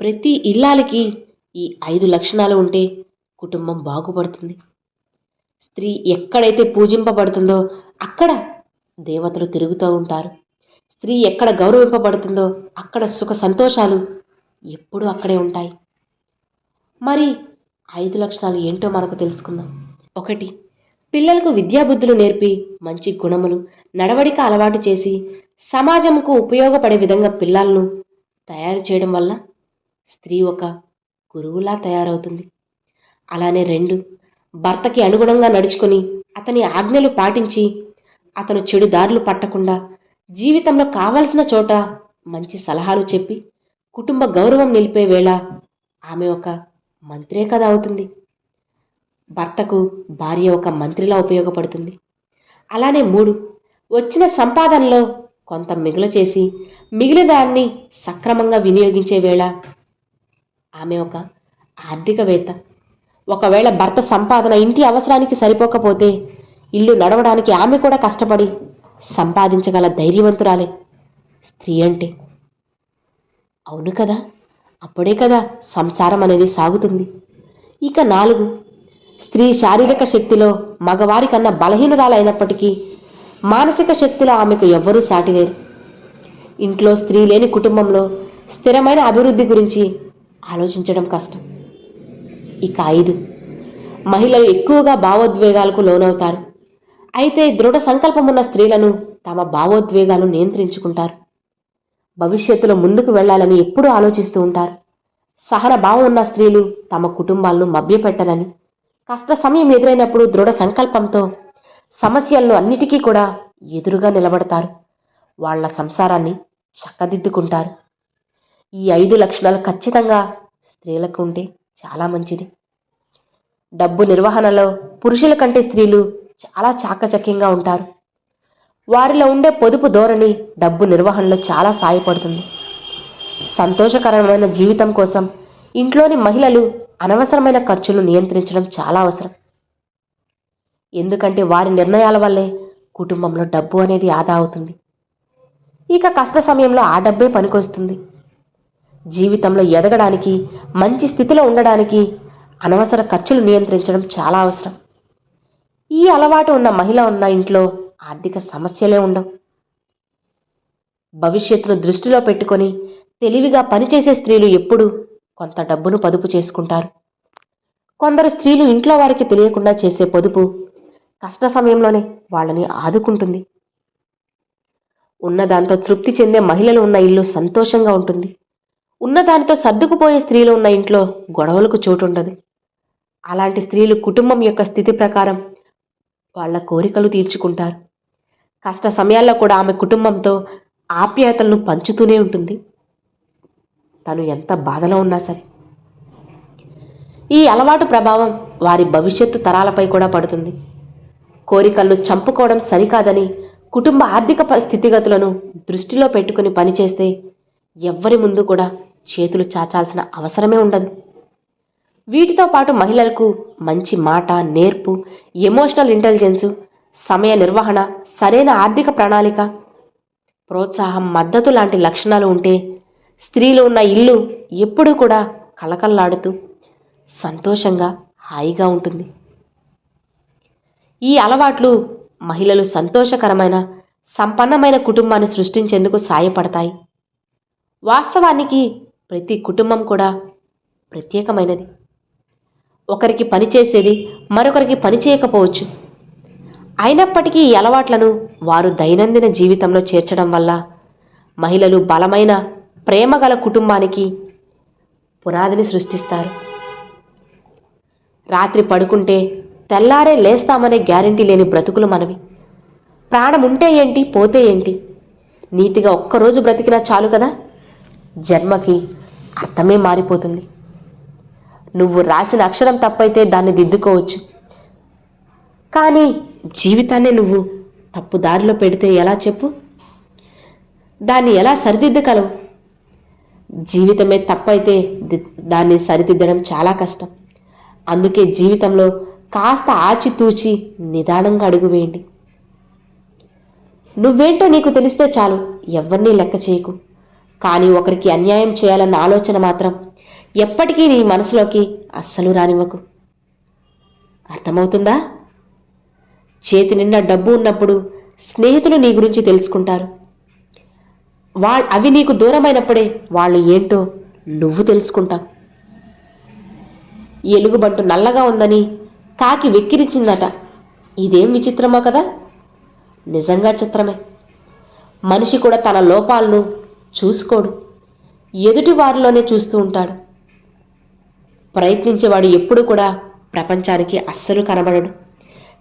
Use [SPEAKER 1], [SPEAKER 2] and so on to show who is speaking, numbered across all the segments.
[SPEAKER 1] ప్రతి ఇల్లాలకి ఈ ఐదు లక్షణాలు ఉంటే కుటుంబం బాగుపడుతుంది. స్త్రీ ఎక్కడైతే పూజింపబడుతుందో అక్కడ దేవతలు తిరుగుతూ ఉంటారు. స్త్రీ ఎక్కడ గౌరవింపబడుతుందో అక్కడ సుఖ సంతోషాలు ఎప్పుడూ అక్కడే ఉంటాయి. మరి ఐదు లక్షణాలు ఏంటో మనకు తెలుసుకుందాం. ఒకటి పిల్లలకు విద్యాబుద్ధులు నేర్పి మంచి గుణములు నడవడిక అలవాటు చేసి సమాజంకు ఉపయోగపడే విధంగా పిల్లలను తయారు చేయడం వల్ల స్త్రీ ఒక గురువులా తయారవుతుంది. అలానే రెండు భర్తకి అనుగుణంగా నడుచుకొని అతని ఆజ్ఞలు పాటించి అతను చెడు దారులు పట్టకుండా జీవితంలో కావలసిన చోట మంచి సలహాలు చెప్పి కుటుంబ గౌరవం నిలిపే వేళ ఆమె ఒక మంత్రే కదా అవుతుంది. భర్తకు భార్య ఒక మంత్రిలా ఉపయోగపడుతుంది. అలానే మూడు వచ్చిన సంపాదనలో కొంత మిగులు చేసి మిగిలిన దాన్ని సక్రమంగా వినియోగించే వేళ ఆమె ఒక ఆర్థికవేత్త. ఒకవేళ భర్త సంపాదన ఇంటి అవసరానికి సరిపోకపోతే ఇల్లు నడవడానికి ఆమె కూడా కష్టపడి సంపాదించగల ధైర్యవంతురాలే. స్త్రీ అంటే. అవును కదా అప్పుడే కదా సంసారం అనేది సాగుతుంది. ఇక నాలుగు స్త్రీ శారీరక శక్తిలో మగవారి కన్నా బలహీనురాలైనప్పటికీ మానసిక శక్తిలో ఆమెకు ఎవ్వరూ సాటిలేరు. ఇంట్లో స్త్రీ లేని కుటుంబంలో స్థిరమైన అభివృద్ధి గురించి ఆలోచించడం కష్టం. ఇక ఐదు. మహిళలు ఎక్కువగా భావోద్వేగాలకు లోనవుతారు. అయితే దృఢ సంకల్పం ఉన్న స్త్రీలను తమ భావోద్వేగాలు నియంత్రించుకుంటారు. భవిష్యత్తులో ముందుకు వెళ్ళాలని ఎప్పుడూ ఆలోచిస్తూ ఉంటారు. సహన భావం ఉన్న స్త్రీలు తమ కుటుంబాలను మభ్యపెట్టరని కష్ట సమయం ఎదురైనప్పుడు దృఢ సంకల్పంతో సమస్యలను అన్నిటికీ కూడా ఎదురుగా నిలబడతారు. వాళ్ళ సంసారాన్ని చక్కదిద్దుకుంటారు. ఈ ఐదు లక్షణాలు ఖచ్చితంగా స్త్రీలకు ఉంటే చాలా మంచిది. డబ్బు నిర్వహణలో పురుషుల కంటే స్త్రీలు చాలా చాకచక్యంగా ఉంటారు. వారిలో ఉండే పొదుపు ధోరణి డబ్బు నిర్వహణలో చాలా సాయపడుతుంది. సంతోషకరమైన జీవితం కోసం ఇంట్లోని మహిళలు అనవసరమైన ఖర్చులు నియంత్రించడం చాలా అవసరం. ఎందుకంటే వారి నిర్ణయాల వల్లే కుటుంబంలో డబ్బు అనేది ఆదా అవుతుంది. ఇక కష్ట సమయంలో ఆ డబ్బే పనికొస్తుంది. జీవితంలో ఎదగడానికి మంచి స్థితిలో ఉండడానికి అనవసర ఖర్చులు నియంత్రించడం చాలా అవసరం. ఈ అలవాటు ఉన్న మహిళ ఉన్న ఇంట్లో ఆర్థిక సమస్యలే ఉండవు. భవిష్యత్తును దృష్టిలో పెట్టుకొని తెలివిగా పనిచేసే స్త్రీలు ఎప్పుడూ కొంత డబ్బును పొదుపు చేసుకుంటారు. కొందరు స్త్రీలు ఇంట్లో వారికి తెలియకుండా చేసే పొదుపు కష్ట సమయంలోనే వాళ్ళని ఆదుకుంటుంది. ఉన్న దాంతో తృప్తి చెందే మహిళలు ఉన్న ఇల్లు సంతోషంగా ఉంటుంది. ఉన్నదానితో సర్దుకుపోయే స్త్రీలు ఉన్న ఇంట్లో గొడవలకు చోటుండదు. అలాంటి స్త్రీలు కుటుంబం యొక్క స్థితి ప్రకారం వాళ్ళ కోరికలు తీర్చుకుంటారు. కష్ట సమయాల్లో కూడా ఆమె కుటుంబంతో ఆప్యాయతలను పంచుతూనే ఉంటుంది. తను ఎంత బాధలో ఉన్నా సరే. ఈ అలవాటు ప్రభావం వారి భవిష్యత్తు తరాలపై కూడా పడుతుంది. కోరికలను చంపుకోవడం సరికాదని కుటుంబ ఆర్థిక ప- స్థితిగతులను దృష్టిలో పెట్టుకుని పనిచేస్తే ఎవ్వరి ముందు కూడా చేతులు చాచాల్సిన అవసరమే ఉండదు. వీటితో పాటు మహిళలకు మంచి మాట నేర్పు ఎమోషనల్ ఇంటెలిజెన్సు సమయ నిర్వహణ సరైన ఆర్థిక ప్రణాళిక ప్రోత్సాహం మద్దతు లాంటి లక్షణాలు ఉంటే స్త్రీలు ఉన్న ఇల్లు ఎప్పుడూ కూడా కళకళలాడుతూ సంతోషంగా హాయిగా ఉంటుంది. ఈ అలవాట్లు మహిళలు సంతోషకరమైన సంపన్నమైన కుటుంబాన్ని సృష్టించేందుకు సాయపడతాయి. వాస్తవానికి ప్రతి కుటుంబం కూడా ప్రత్యేకమైనది. ఒకరికి పనిచేసేది మరొకరికి పని చేయకపోవచ్చు. అయినప్పటికీ ఈ అలవాట్లను వారు దైనందిన జీవితంలో చేర్చడం వల్ల మహిళలు బలమైన ప్రేమగల కుటుంబానికి పునాదిని సృష్టిస్తారు. రాత్రి పడుకుంటే తెల్లారే లేస్తామనే గ్యారంటీ లేని బ్రతుకులు మనవి. ప్రాణం ఉంటే ఏంటి పోతే ఏంటి? నీతిగా ఒక్కరోజు బ్రతికినా చాలు కదా? జన్మకి అర్థమే మారిపోతుంది. నువ్వు రాసిన అక్షరం తప్పైతే దాన్ని దిద్దుకోవచ్చు. కానీ జీవితాన్ని నువ్వు తప్పు దారిలో పెడితే ఎలా చెప్పు? దాన్ని ఎలా సరిదిద్దగలవు? జీవితమే తప్పైతే దాన్ని సరిదిద్దడం చాలా కష్టం. అందుకే జీవితంలో కాస్త ఆచితూచి నిదానంగా అడుగు వేయండి. నువ్వేంటో నీకు తెలిస్తే చాలు ఎవరినీ లెక్క చేయకు. కానీ ఒకరికి అన్యాయం చేయాలన్న ఆలోచన మాత్రం ఎప్పటికీ నీ మనసులోకి అస్సలు రానివ్వకు. అర్థమవుతుందా? చేతి నిండా డబ్బు ఉన్నప్పుడు స్నేహితులు నీ గురించి తెలుసుకుంటారు. వా అవి నీకు దూరమైనప్పుడే వాళ్ళు ఏంటో నువ్వు తెలుసుకుంటావు. ఎలుగుబంటు నల్లగా ఉందని కాకి వెక్కిరించిందట. ఇదేం విచిత్రమో కదా? నిజంగా చిత్రమే. మనిషి కూడా తన లోపాలను చూసుకోడు. ఎదుటి వారిలోనే చూస్తూ ఉంటాడు. ప్రయత్నించేవాడు ఎప్పుడు కూడా ప్రపంచానికి అస్సలు కనబడడు.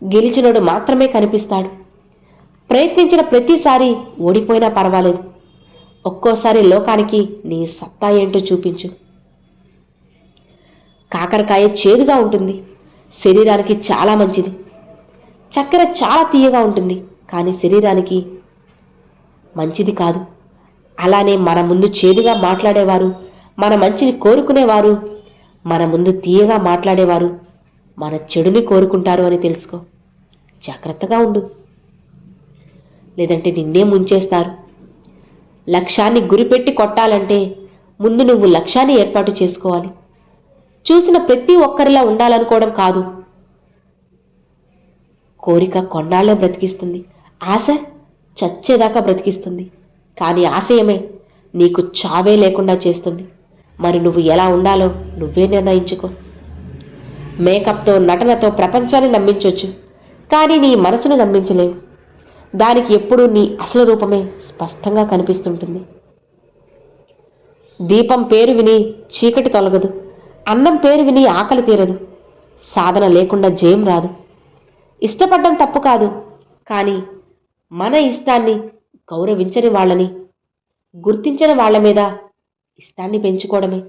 [SPEAKER 1] గెలిచినోడు మాత్రమే కనిపిస్తాడు. ప్రయత్నించిన ప్రతిసారి ఓడిపోయినా పర్వాలేదు. ఒక్కోసారి లోకానికి నీ సత్తా ఏంటో చూపించు. కాకరకాయ చేదుగా ఉంటుంది. శరీరానికి చాలా మంచిది. చక్కెర చాలా తీయగా ఉంటుంది. కానీ శరీరానికి మంచిది కాదు. అలానే మన ముందు చేదుగా మాట్లాడేవారు మన మంచిని కోరుకునేవారు మన ముందు తీయగా మాట్లాడేవారు మన చెడుని కోరుకుంటారు అని తెలుసుకో. జాగ్రత్తగా ఉండు. లేదంటే నిన్నే ముంచేస్తారు. లక్ష్యాన్ని గురిపెట్టి కొట్టాలంటే ముందు నువ్వు లక్ష్యాన్ని ఏర్పాటు చేసుకోవాలి. చూసిన ప్రతి ఒక్కరిలా ఉండాలనుకోవడం కాదు. కోరిక కొన్నాళ్ళే బ్రతికిస్తుంది. ఆశ చచ్చేదాకా బ్రతికిస్తుంది. కానీ ఆశయమే నీకు చావే లేకుండా చేస్తుంది. మరి నువ్వు ఎలా ఉండాలో నువ్వే నిర్ణయించుకో. మేకప్తో నటనతో ప్రపంచాన్ని నమ్మించవచ్చు కానీ నీ మనసును నమ్మించలేవు. దానికి ఎప్పుడూ నీ అసలు రూపమే స్పష్టంగా కనిపిస్తుంటుంది. దీపం పేరు విని చీకటి తొలగదు అన్నం పేరు విని ఆకలి తీరదు సాధన లేకుండా జయం రాదు. ఇష్టపడ్డం తప్పు కాదు కానీ మన ఇష్టాన్ని గౌరవించని వాళ్ళని గుర్తించని వాళ్ళ మీద ఇష్టాన్ని పెంచుకోవడమే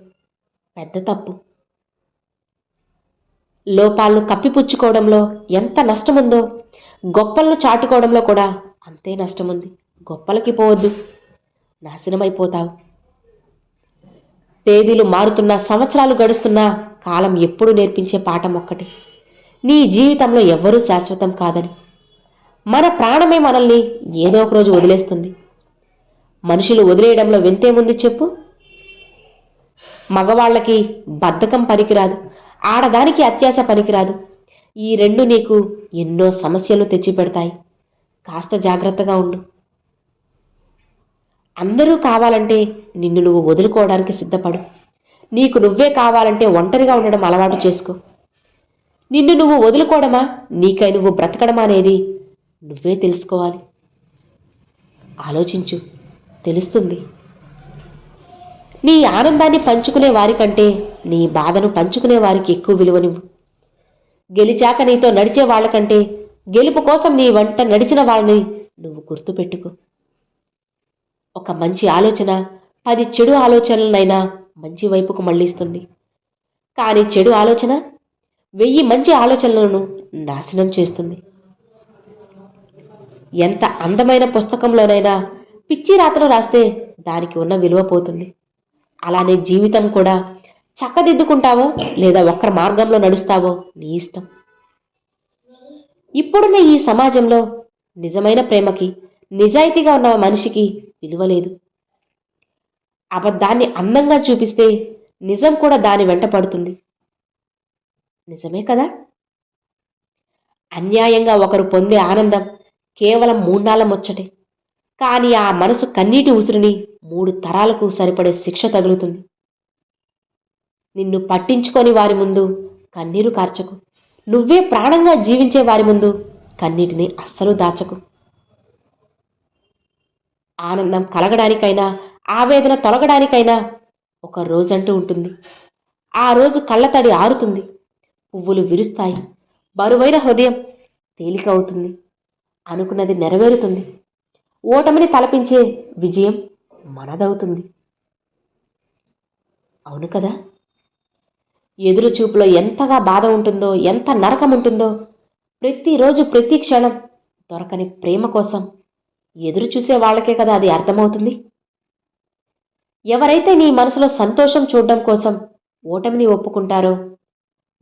[SPEAKER 1] పెద్ద తప్పు. లోపాలను కప్పిపుచ్చుకోవడంలో ఎంత నష్టముందో గొప్పలను చాటుకోవడంలో కూడా అంతే నష్టముంది. గొప్పలకి పోవద్దు నాశనమైపోతావు. తేదీలు మారుతున్నా సంవత్సరాలు గడుస్తున్నా కాలం ఎప్పుడు నేర్పించే పాఠం ఒక్కటి. నీ జీవితంలో ఎవ్వరూ శాశ్వతం కాదని మన ప్రాణమే మనల్ని ఏదో ఒక రోజు వదిలేస్తుంది. మనుషులు వదిలేయడంలో వింతేముంది చెప్పు. మగవాళ్ళకి బద్ధకం పనికిరాదు. ఆడదానికి అత్యాశ పనికిరాదు. ఈ రెండు నీకు ఎన్నో సమస్యలు తెచ్చిపెడతాయి. కాస్త జాగ్రత్తగా ఉండు. అందరూ కావాలంటే నిన్ను నువ్వు వదులుకోవడానికి సిద్ధపడు. నీకు నువ్వే కావాలంటే ఒంటరిగా ఉండడం అలవాటు చేసుకో. నిన్ను నువ్వు వదులుకోవడమా? నీకై నువ్వు బ్రతకడమా అనేది నువ్వే తెలుసుకోవాలి. ఆలోచించు. తెలుస్తుంది. నీ ఆనందాన్ని పంచుకునే వారికంటే నీ బాధను పంచుకునే వారికి ఎక్కువ విలువనివ్వు గెలిచాక నీతో నడిచే వాళ్ళకంటే గెలుపు కోసం నీ వంట నడిచిన వాళ్ళని నువ్వు గుర్తుపెట్టుకో. ఒక మంచి ఆలోచన పది చెడు ఆలోచనలనైనా మంచి వైపుకు మళ్ళిస్తుంది. కానీ చెడు ఆలోచన వెయ్యి మంచి ఆలోచనలను నాశనం చేస్తుంది. ఎంత అందమైన పుస్తకంలోనైనా పిచ్చి రాతను రాస్తే దానికి ఉన్న విలువ పోతుంది. అలానే జీవితం కూడా చక్కదిద్దుకుంటావో లేదా ఒక్కరి మార్గంలో నడుస్తావో నీ ఇష్టం. ఇప్పుడున్న ఈ సమాజంలో నిజమైన ప్రేమకి నిజాయితీగా ఉన్న మనిషికి విలువ లేదు. అబద్ధాన్ని అందంగా చూపిస్తే నిజం కూడా దాని వెంట పడుతుంది. నిజమే కదా? అన్యాయంగా ఒకరు పొందే ఆనందం కేవలం మూన్నాళ్ళ ముచ్చటే. కానీ ఆ మనసు కన్నీటి ఉసురుని మూడు తరాలకు సరిపడే శిక్ష తగులుతుంది. నిన్ను పట్టించుకొని వారి ముందు కన్నీరు కార్చకు. నువ్వే ప్రాణంగా జీవించే వారి ముందు కన్నీటిని అస్సలు దాచకు. ఆనందం కలగడానికైనా ఆవేదన తొలగడానికైనా ఒక రోజంటూ ఉంటుంది. ఆ రోజు కళ్ళతడి ఆరుతుంది. పువ్వులు విరుస్తాయి. బరువైన హృదయం తేలిక అవుతుంది. అనుకున్నది నెరవేరుతుంది. ఓటమిని తలపించే విజయం మనదవుతుంది. అవును కదా? ఎదురు చూపులో ఎంతగా బాధ ఉంటుందో ఎంత నరకం ఉంటుందో ప్రతిరోజు ప్రతి క్షణం దొరకని ప్రేమ కోసం ఎదురు చూసే వాళ్ళకే కదా అది అర్థమవుతుంది? ఎవరైతే నీ మనసులో సంతోషం చూడడం కోసం ఓటమిని ఒప్పుకుంటారో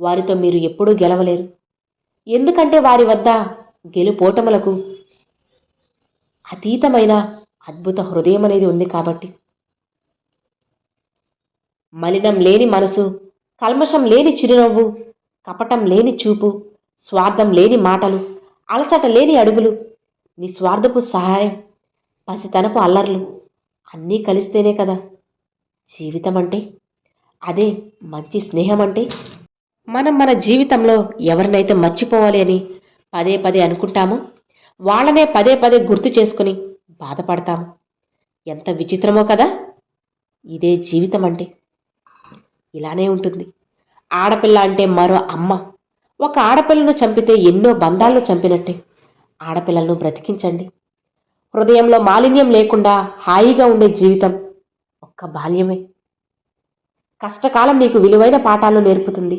[SPEAKER 1] వారితో మీరు ఎప్పుడూ గెలవలేరు. ఎందుకంటే వారి వద్ద గెలుపోటములకు అతీతమైన అద్భుత హృదయం అనేది ఉంది కాబట్టి. మలినం లేని మనసు కల్మషం లేని చిరునవ్వు కపటం లేని చూపు స్వార్థం లేని మాటలు అలసట లేని అడుగులు నిస్వార్థపు సహాయం పసితనపు అల్లర్లు అన్నీ కలిస్తేనే కదా జీవితం అంటే అదే మంచి స్నేహం అంటే మనం మన జీవితంలో ఎవరినైతే మర్చిపోవాలి అని పదే పదే అనుకుంటాము. వాళ్ళనే పదే పదే గుర్తు చేసుకుని బాధపడతాము. ఎంత విచిత్రమో కదా! ఇదే జీవితం అంటే. ఇలానే ఉంటుంది. ఆడపిల్ల అంటే మరో అమ్మ. ఒక ఆడపిల్లను చంపితే ఎన్నో బంధాలను చంపినట్టే. ఆడపిల్లలను బ్రతికించండి. హృదయంలో మాలిన్యం లేకుండా హాయిగా ఉండే జీవితం ఒక్క బాల్యమే. కష్టకాలం నీకు విలువైన పాఠాలు నేర్పుతుంది.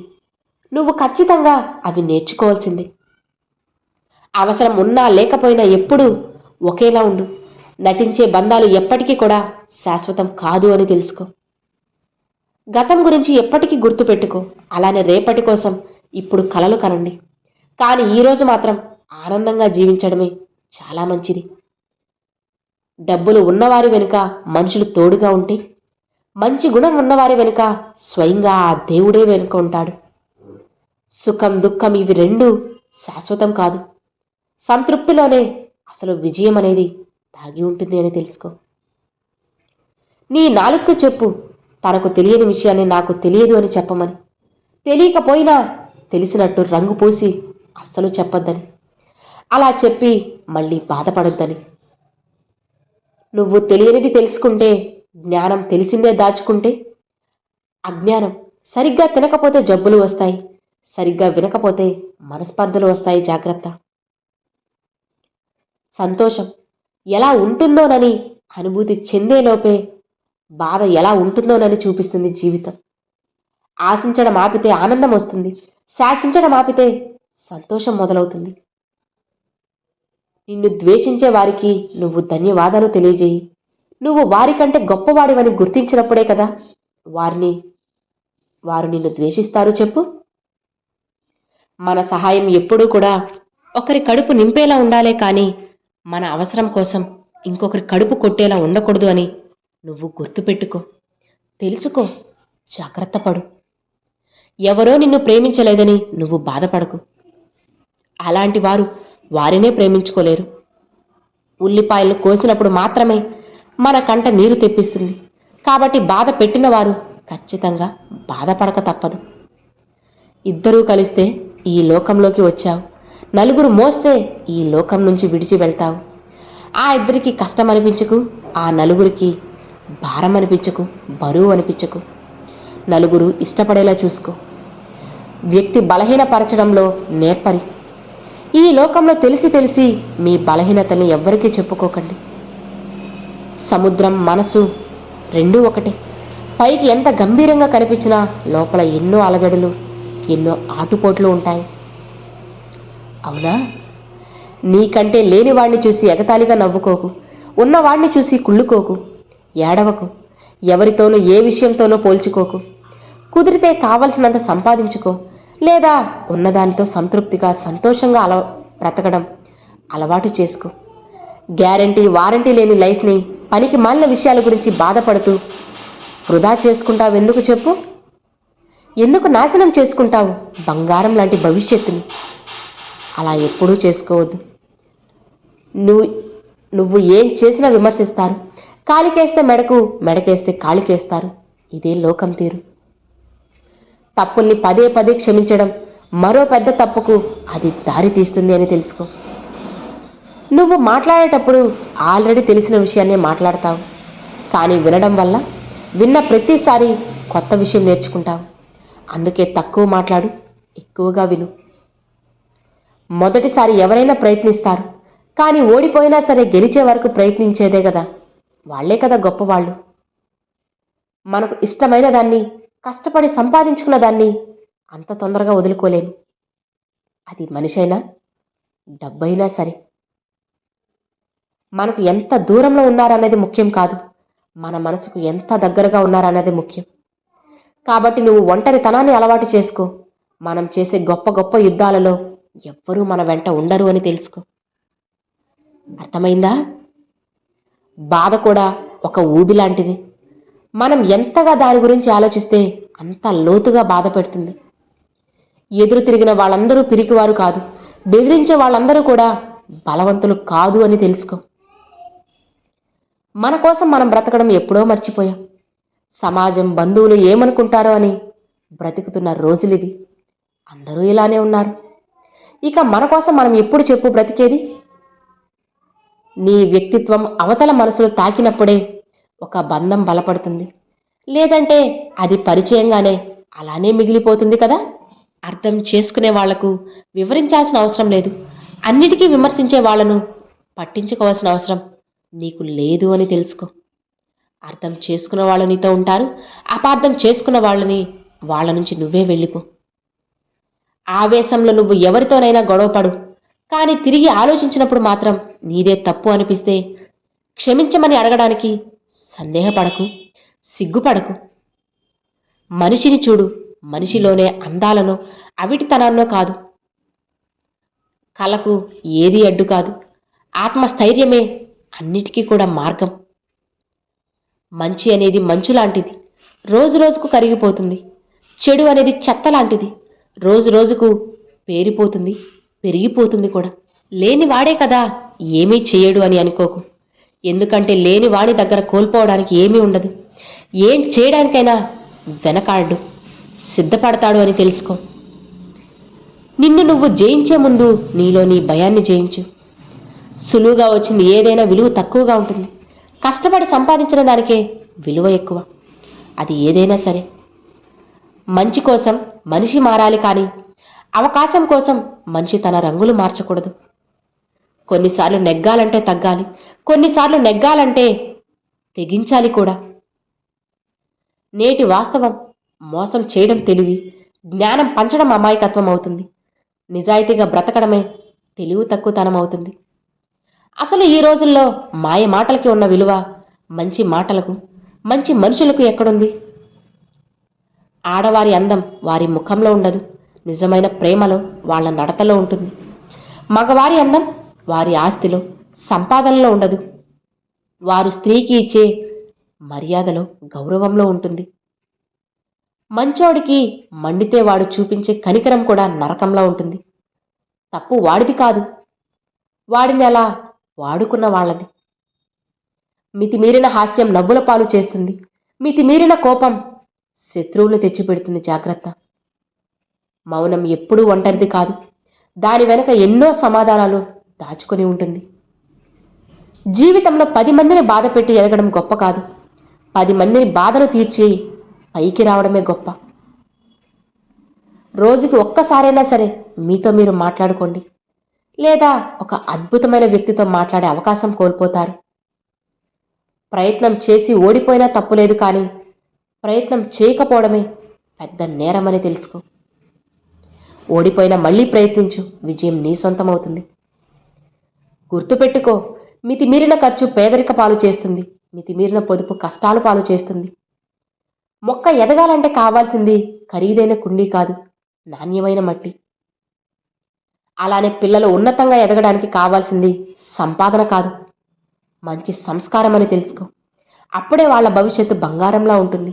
[SPEAKER 1] నువ్వు ఖచ్చితంగా అవి నేర్చుకోవాల్సిందే. అవసరం ఉన్నా లేకపోయినా ఎప్పుడూ ఒకేలా ఉండు. నటించే బంధాలు ఎప్పటికీ కూడా శాశ్వతం కాదు అని తెలుసుకో. గతం గురించి ఎప్పటికీ గుర్తుపెట్టుకో అలానే రేపటి కోసం ఇప్పుడు కలలు కనండి. కానీ ఈరోజు మాత్రం ఆనందంగా జీవించడమే చాలా మంచిది. డబ్బులు ఉన్నవారి వెనుక మనుషులు తోడుగా ఉంటే మంచి గుణం ఉన్నవారి వెనుక స్వయంగా ఆ దేవుడే వెనుక ఉంటాడు. సుఖం దుఃఖం ఇవి రెండు శాశ్వతం కాదు. సంతృప్తిలోనే అసలు విజయం అనేది దాగి ఉంటుంది అని తెలుసుకో. నీ నాలుగు చెప్పు తనకు తెలియని విషయాన్ని నాకు తెలియదు అని చెప్పమని. తెలియకపోయినా తెలిసినట్టు రంగు పూసి అస్సలు చెప్పొద్దని. అలా చెప్పి మళ్ళీ బాధపడొద్దని. నువ్వు తెలియనిది తెలుసుకుంటే జ్ఞానం తెలిసిందే దాచుకుంటే అజ్ఞానం సరిగ్గా తినకపోతే జబ్బులు వస్తాయి సరిగ్గా వినకపోతే మనస్పర్ధలు వస్తాయి జాగ్రత్త. సంతోషం. ఎలా ఉంటుందోనని అనుభూతి చెందేలోపే బాధ ఎలా ఉంటుందోనని చూపిస్తుంది జీవితం. ఆశించడం ఆపితే ఆనందం వస్తుంది. శాసించడం ఆపితే సంతోషం మొదలవుతుంది. నిన్ను ద్వేషించే వారికి నువ్వు ధన్యవాదాలు తెలియజేయి. నువ్వు వారికంటే గొప్పవాడివని గుర్తించినప్పుడే కదా వారిని వారు నిన్ను ద్వేషిస్తారు చెప్పు. మన సహాయం ఎప్పుడూ కూడా ఒకరి కడుపు నింపేలా ఉండాలే కానీ మన అవసరం కోసం ఇంకొకరి కడుపు కొట్టేలా ఉండకూడదు అని నువ్వు గుర్తుపెట్టుకో. తెలుసుకో. జాగ్రత్త పడు. ఎవరో నిన్ను ప్రేమించలేదని నువ్వు బాధపడకు. అలాంటి వారు వారినే ప్రేమించుకోలేరు. ఉల్లిపాయలు కోసినప్పుడు మాత్రమే మన కంట నీరు తెప్పిస్తుంది. కాబట్టి బాధ పెట్టిన వారు ఖచ్చితంగా బాధపడక తప్పదు. ఇద్దరూ కలిస్తే ఈ లోకంలోకి వచ్చావు. నలుగురు మోస్తే ఈ లోకం నుంచి విడిచి వెళ్తావు. ఆ ఇద్దరికి కష్టం అనిపించకు ఆ నలుగురికి భారం అనిపించకు బరువు అనిపించకు. నలుగురు ఇష్టపడేలా చూసుకో. వ్యక్తి బలహీనపరచడంలో నేర్పరి. ఈ లోకంలో తెలిసి తెలిసి మీ బలహీనతని ఎవ్వరికీ చెప్పుకోకండి. సముద్రం మనసు రెండూ ఒకటే. పైకి ఎంత గంభీరంగా కనిపించినా లోపల ఎన్నో అలజడులు ఎన్నో ఆటుపోట్లు ఉంటాయి. అవునా? నీకంటే లేనివాణ్ణి చూసి ఎగతాళిగా నవ్వుకోకు. ఉన్నవాణ్ణి చూసి కుళ్ళుకోకు. ఏడవకు. ఎవరితోనూ ఏ విషయంతోనూ పోల్చుకోకు. కుదిరితే కావలసినంత సంపాదించుకో. లేదా ఉన్నదానితో సంతృప్తిగా సంతోషంగా అల బ్రతకడం అలవాటు చేసుకో. గ్యారంటీ వారంటీ లేని లైఫ్ని పనికి మాలిన విషయాల గురించి బాధపడుతూ వృధా చేసుకుంటావు ఎందుకు చెప్పు? ఎందుకు నాశనం చేసుకుంటావు? బంగారం లాంటి భవిష్యత్తుని. అలా ఎప్పుడూ చేసుకోవద్దు. నువ్వు నువ్వు ఏం చేసినా విమర్శిస్తారు. కాలికేస్తే మెడకు మెడకేస్తే కాలికేస్తారు. ఇదే లోకం తీరు. తప్పుల్ని పదే పదే క్షమించడం మరో పెద్ద తప్పుకు అది దారి తీస్తుంది అని తెలుసుకో. నువ్వు మాట్లాడేటప్పుడు ఆల్రెడీ తెలిసిన విషయాన్నే మాట్లాడతావు. కానీ వినడం వల్ల విన్న ప్రతిసారి కొత్త విషయం నేర్చుకుంటావు. అందుకే తక్కువ మాట్లాడు ఎక్కువగా విను. మొదటిసారి ఎవరైనా ప్రయత్నిస్తారు. కానీ ఓడిపోయినా సరే గెలిచే వరకు ప్రయత్నించేదే కదా. వాళ్ళే కదా గొప్పవాళ్ళు. మనకు ఇష్టమైన దాన్ని కష్టపడి సంపాదించుకున్న దాన్ని అంత తొందరగా వదులుకోలేము అది మనిషైనా? డబ్బైనా సరే. మనకు ఎంత దూరంలో ఉన్నారన్నది ముఖ్యం కాదు. మన మనసుకు ఎంత దగ్గరగా ఉన్నారన్నది ముఖ్యం. కాబట్టి నువ్వు ఒంటరితనాన్ని అలవాటు చేసుకో. మనం చేసే గొప్ప గొప్ప యుద్ధాలలో ఎవ్వరూ మన వెంట ఉండరు అని తెలుసుకో. అర్థమైందా? బాధ కూడా ఒక ఊబి లాంటిది. మనం ఎంతగా దాని గురించి ఆలోచిస్తే అంత లోతుగా బాధ పెడుతుంది. ఎదురు తిరిగిన వాళ్ళందరూ పిరికివారు కాదు. బెదిరించే వాళ్ళందరూ కూడా బలవంతులు కాదు అని తెలుసుకో. మన కోసం మనం బ్రతకడం ఎప్పుడో మర్చిపోయాం. సమాజం బంధువులు ఏమనుకుంటారో అని బ్రతుకుతున్న రోజులివి. అందరూ ఇలానే ఉన్నారు. ఇక మన కోసం మనం ఎప్పుడు చెప్పు బ్రతికేది? నీ వ్యక్తిత్వం అవతల మనసులు తాకినప్పుడే ఒక బంధం బలపడుతుంది. లేదంటే అది పరిచయంగానే అలానే మిగిలిపోతుంది కదా? అర్థం చేసుకునే వాళ్ళకు వివరించాల్సిన అవసరం లేదు. అన్నిటికీ విమర్శించే వాళ్ళను పట్టించుకోవాల్సిన అవసరం నీకు లేదు అని తెలుసుకో. అర్థం చేసుకున్న వాళ్ళు నీతో ఉంటారు. అపార్థం చేసుకున్న వాళ్ళని వాళ్ళ నుంచి నువ్వే వెళ్ళిపో. ఆవేశంలో నువ్వు ఎవరితోనైనా గొడవపడు. కానీ తిరిగి ఆలోచించినప్పుడు మాత్రం నీదే తప్పు అనిపిస్తే క్షమించమని అడగడానికి సందేహపడకు సిగ్గుపడకు. మనిషిని చూడు మనిషిలోనే అందాలనో అవిటితనాన్నో కాదు. కళకు ఏది అడ్డు కాదు. ఆత్మస్థైర్యమే అన్నిటికీ కూడా మార్గం. మంచి అనేది మంచు లాంటిది రోజు రోజుకు కరిగిపోతుంది. చెడు అనేది చెత్త లాంటిది రోజు రోజుకు పేరిపోతుంది పెరిగిపోతుంది కూడా. లేని వాడే కదా ఏమీ చేయడు అని అనుకోకు. ఎందుకంటే లేని వాడి దగ్గర కోల్పోవడానికి ఏమీ ఉండదు. ఏం చేయడానికైనా వెనకాడు. సిద్ధపడతాడు అని తెలుసుకో. నిన్ను నువ్వు జయించే ముందు నీలో నీ భయాన్ని జయించు. సులువుగా వచ్చింది ఏదైనా విలువ తక్కువగా ఉంటుంది. కష్టపడి సంపాదించిన దానికే విలువ ఎక్కువ. అది ఏదైనా సరే. మంచి కోసం మనిషి మారాలి కానీ అవకాశం కోసం మనిషి తన రంగులు మార్చకూడదు. కొన్నిసార్లు నెగ్గాలంటే తగ్గాలి కొన్నిసార్లు నెగ్గాలంటే తెగించాలి కూడా. నేటి వాస్తవం మోసం చేయడం తెలివి జ్ఞానం పంచడం అమాయకత్వం అవుతుంది. నిజాయితీగా బ్రతకడమే తెలివి తక్కువతనం అవుతుంది. అసలు ఈ రోజుల్లో మాయ మాటలకి ఉన్న విలువ మంచి మాటలకు మంచి మనుషులకు ఎక్కడుంది? ఆడవారి అందం వారి ముఖంలో ఉండదు నిజమైన ప్రేమలో వాళ్ళ నడతలో ఉంటుంది. మగవారి అందం వారి ఆస్తిలో సంపాదనలో ఉండదు. వారు స్త్రీకి ఇచ్చే మర్యాదలో గౌరవంలో ఉంటుంది. మంచోడికి మండితే వాడు చూపించే కనికరం కూడా నరకంలో ఉంటుంది. తప్పు వాడిది కాదు. వాడిని అలా వాడుకున్న వాళ్ళది. మితిమీరిన హాస్యం నవ్వుల పాలు చేస్తుంది. మితిమీరిన కోపం శత్రువులు తెచ్చిపెడుతుంది జాగ్రత్త. మౌనం ఎప్పుడూ ఒంటరిది కాదు. దాని వెనక ఎన్నో సమాధానాలు దాచుకొని ఉంటుంది. జీవితంలో పది మందిని బాధ పెట్టి ఎదగడం గొప్ప కాదు. పది మందిని బాధలు తీర్చి పైకి రావడమే గొప్ప. రోజుకి ఒక్కసారైనా సరే మీతో మీరు మాట్లాడుకోండి. లేదా ఒక అద్భుతమైన వ్యక్తితో మాట్లాడే అవకాశం కోల్పోతారు. ప్రయత్నం చేసి ఓడిపోయినా తప్పులేదు కానీ ప్రయత్నం చేయకపోవడమే పెద్ద నేరమని తెలుసుకో. ఓడిపోయినా మళ్ళీ ప్రయత్నించు. విజయం నీ సొంతమవుతుంది. గుర్తుపెట్టుకో మితిమీరిన ఖర్చు పేదరిక పాలు చేస్తుంది మితిమీరిన పొదుపు కష్టాలు పాలు చేస్తుంది. మొక్క ఎదగాలంటే కావాల్సింది ఖరీదైన కుండీ కాదు నాణ్యమైన మట్టి. అలానే పిల్లలు ఉన్నతంగా ఎదగడానికి కావాల్సింది సంపాదన కాదు మంచి సంస్కారం అని తెలుసుకో. అప్పుడే వాళ్ళ భవిష్యత్తు బంగారంలా ఉంటుంది.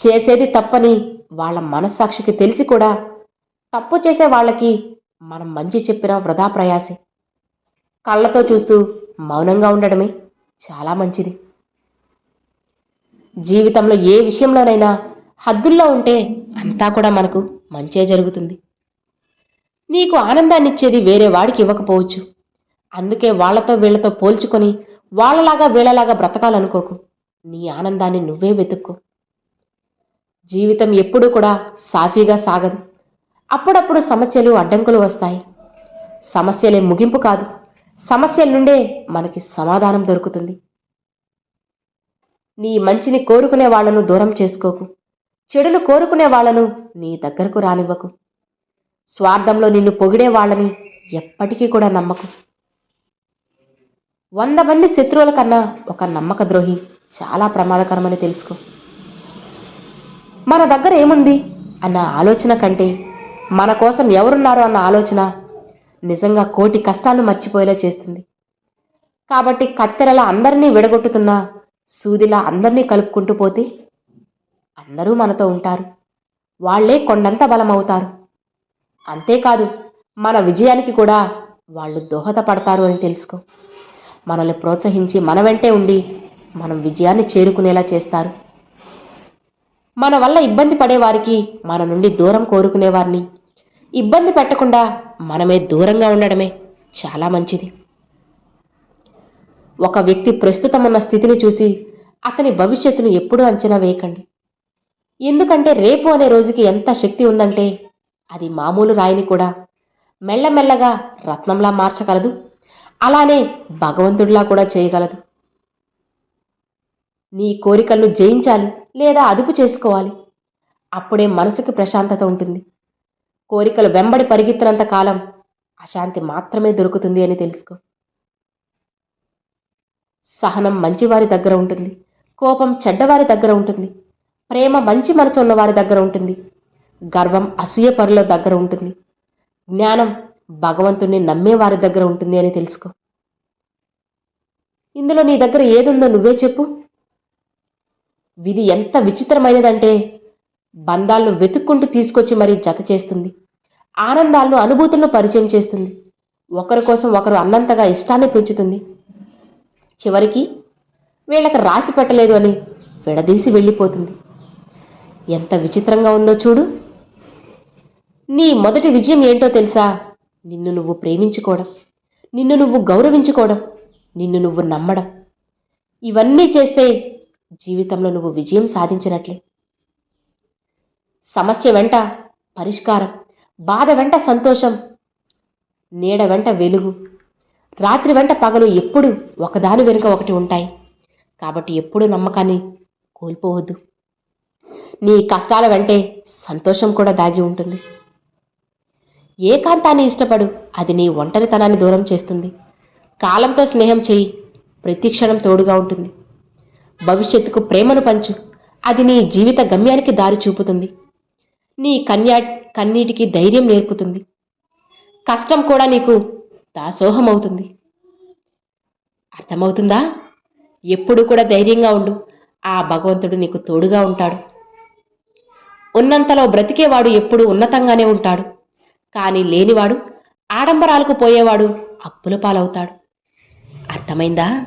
[SPEAKER 1] చేసేది తప్పని వాళ్ళ మనస్సాక్షికి తెలిసి కూడా తప్పు చేసే వాళ్ళకి మనం మంచి చెప్పినా వృధా ప్రయాసే. కళ్ళతో చూస్తూ మౌనంగా ఉండడమే చాలా మంచిది. జీవితంలో ఏ విషయంలోనైనా హద్దుల్లో ఉంటే అంతా కూడా మనకు మంచే జరుగుతుంది. నీకు ఆనందాన్నిచ్చేది వేరే వాడికి ఇవ్వకపోవచ్చు. అందుకే వాళ్ళతో వీళ్ళతో పోల్చుకొని వాళ్ళలాగా వీళ్ళలాగా బ్రతకాలనుకోకు. నీ ఆనందాన్ని నువ్వే వెతుక్కో. జీవితం ఎప్పుడూ కూడా సాఫీగా సాగదు. అప్పుడప్పుడు సమస్యలు అడ్డంకులు వస్తాయి. సమస్యలే ముగింపు కాదు. సమస్యల నుండే మనకి సమాధానం దొరుకుతుంది. నీ మంచిని కోరుకునే వాళ్ళను దూరం చేసుకోకు. చెడును కోరుకునే వాళ్ళను నీ దగ్గరకు రానివ్వకు. స్వార్థంలో నిన్ను పొగిడే వాళ్ళని ఎప్పటికీ కూడా నమ్మకు. వంద మంది శత్రువుల కన్నా ఒక నమ్మక ద్రోహి చాలా ప్రమాదకరమని తెలుసుకో. మన దగ్గర ఏముంది? అన్న ఆలోచన కంటే మన కోసం ఎవరున్నారు అన్న ఆలోచన నిజంగా కోటి కష్టాలు మర్చిపోయేలా చేస్తుంది. కాబట్టి కత్తెరల అందరినీ విడగొట్టుతున్న సూదిలా అందరినీ కలుపుకుంటూ పోతే అందరూ మనతో ఉంటారు. వాళ్ళే కొండంత బలమవుతారు. అంతేకాదు మన విజయానికి కూడా వాళ్ళు దోహదపడతారు అని తెలుసుకో. మనల్ని ప్రోత్సహించి మన వెంటే ఉండి మనం విజయాన్ని చేరుకునేలా చేస్తారు. మన వల్ల ఇబ్బంది పడేవారికి మన నుండి దూరం కోరుకునేవారిని. ఇబ్బంది పెట్టకుండా మనమే దూరంగా ఉండడమే చాలా మంచిది. ఒక వ్యక్తి ప్రస్తుతం ఉన్న స్థితిని చూసి అతని భవిష్యత్తును ఎప్పుడూ అంచనా వేయకండి. ఎందుకంటే రేపు అనే రోజుకి ఎంత శక్తి ఉందంటే అది మామూలు రాయిని కూడా మెల్లమెల్లగా రత్నంలా మార్చగలదు. అలానే భగవంతుడిలా కూడా చేయగలదు. నీ కోరికలను జయించాలి. లేదా అదుపు చేసుకోవాలి. అప్పుడే మనసుకి ప్రశాంతత ఉంటుంది. కోరికలు వెంబడి పరిగెత్తినంత కాలం అశాంతి మాత్రమే దొరుకుతుంది అని తెలుసుకో. సహనం మంచివారి దగ్గర ఉంటుంది. కోపం చెడ్డవారి దగ్గర ఉంటుంది. ప్రేమ మంచి మనసు ఉన్నవారి దగ్గర ఉంటుంది. గర్వం అసూయ పరుల దగ్గర ఉంటుంది. జ్ఞానం భగవంతుణ్ణి నమ్మే వారి దగ్గర ఉంటుంది అని తెలుసుకో. ఇందులో నీ దగ్గర ఏదుందో నువ్వే చెప్పు. విధి ఎంత విచిత్రమైనదంటే బంధాలను వెతుక్కుంటూ తీసుకొచ్చి మరీ జత చేస్తుంది. ఆనందాలను అనుభూతులను పరిచయం చేస్తుంది. ఒకరి కోసం ఒకరు అన్నంతగా ఇష్టాన్ని పెంచుతుంది. చివరికి వీళ్ళకి రాసి పెట్టలేదు అని విడదీసి వెళ్ళిపోతుంది. ఎంత విచిత్రంగా ఉందో చూడు. నీ మొదటి విజయం ఏంటో తెలుసా? నిన్ను నువ్వు ప్రేమించుకోవడం. నిన్ను నువ్వు గౌరవించుకోవడం. నిన్ను నువ్వు నమ్మడం. ఇవన్నీ చేస్తే జీవితంలో నువ్వు విజయం సాధించినట్లే. సమస్య వెంట పరిష్కారం బాధ వెంట సంతోషం నీడ వెంట వెలుగు రాత్రి వెంట పగలు ఎప్పుడు ఒకదాని వెనుక ఒకటి ఉంటాయి. కాబట్టి ఎప్పుడు నమ్మకాన్ని కోల్పోవద్దు. నీ కష్టాల వెంటే సంతోషం కూడా దాగి ఉంటుంది. ఏకాంతాన్ని ఇష్టపడు అది నీ ఒంటరితనాన్ని దూరం చేస్తుంది. కాలంతో స్నేహం చేయి ప్రతి క్షణం తోడుగా ఉంటుంది. భవిష్యత్తుకు ప్రేమను పంచు. అది నీ జీవిత గమ్యానికి దారి చూపుతుంది. నీ కన్యా కన్నీటికి ధైర్యం నేర్పుతుంది. కష్టం కూడా నీకు దాసోహం అవుతుంది అర్థమవుతుందా? ఎప్పుడు కూడా ధైర్యంగా ఉండు. ఆ భగవంతుడు నీకు తోడుగా ఉంటాడు. ఉన్నంతలో బ్రతికేవాడు ఎప్పుడు ఉన్నతంగానే ఉంటాడు. కానీ లేనివాడు ఆడంబరాలకు పోయేవాడు అప్పుల పాలవుతాడు. అర్థమైందా?